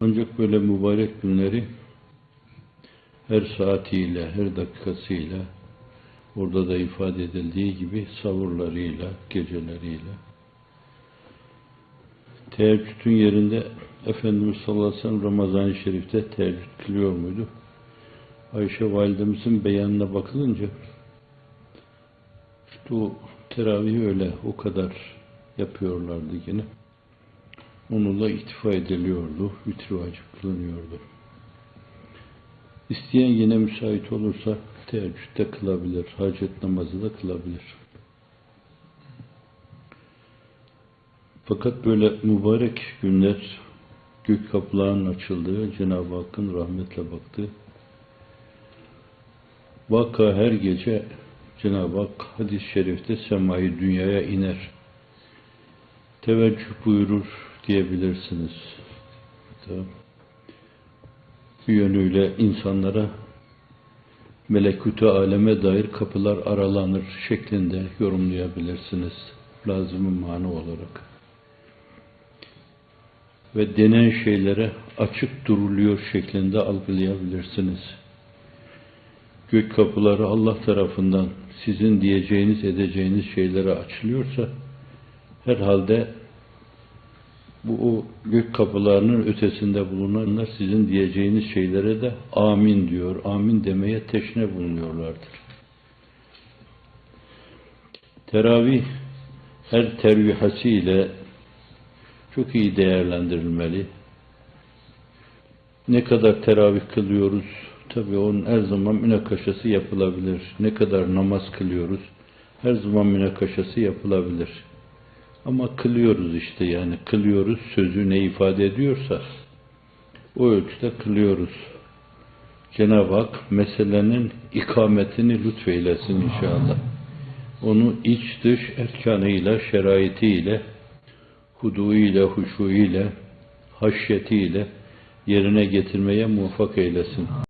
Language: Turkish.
Ancak böyle mübarek günleri her saatiyle, her dakikasıyla orada da ifade edildiği gibi savurlarıyla, geceleriyle teheccüdün yerinde Efendimiz sallallahu aleyhi ve sellem Ramazan-ı Şerif'te teheccüd kılıyor muydu? Ayşe validemizin beyanına bakılınca işte o teravih öyle o kadar yapıyorlardı yine. Onunla iktifa ediliyordu, vitri vacip kılınıyordu. İsteyen yine müsait olursa teheccüde kılabilir, hacet namazı da kılabilir. Fakat böyle mübarek günler, gök kapılarının açıldığı, Cenab-ı Hakk'ın rahmetle baktığı, vaka her gece Cenab-ı Hak hadis-i şerifte semayı dünyaya iner. Teveccüh buyurur diyebilirsiniz. Bu yönüyle insanlara melekütü aleme dair kapılar aralanır şeklinde yorumlayabilirsiniz. Lazım mana olarak. Ve denen şeylere açık duruluyor şeklinde algılayabilirsiniz. Gök kapıları Allah tarafından sizin diyeceğiniz, edeceğiniz şeylere açılıyorsa herhalde bu o gök kapılarının ötesinde bulunanlar sizin diyeceğiniz şeylere de amin diyor. Amin demeye teşne bulunuyorlardır. Teravih her tervihası ile çok iyi değerlendirilmeli. Ne kadar teravih kılıyoruz? Tabi onun her zaman münakaşası yapılabilir. Ne kadar namaz kılıyoruz? Her zaman münakaşası yapılabilir. Ama kılıyoruz işte yani kılıyoruz sözü ne ifade ediyorsa o ölçüde kılıyoruz. Cenab-ı Hak meselenin ikametini lütfeylesin inşallah. Onu iç dış erkanıyla, şeraitiyle, huduiyle, huşuiyle, haşyetiyle yerine getirmeye muvaffak eylesin.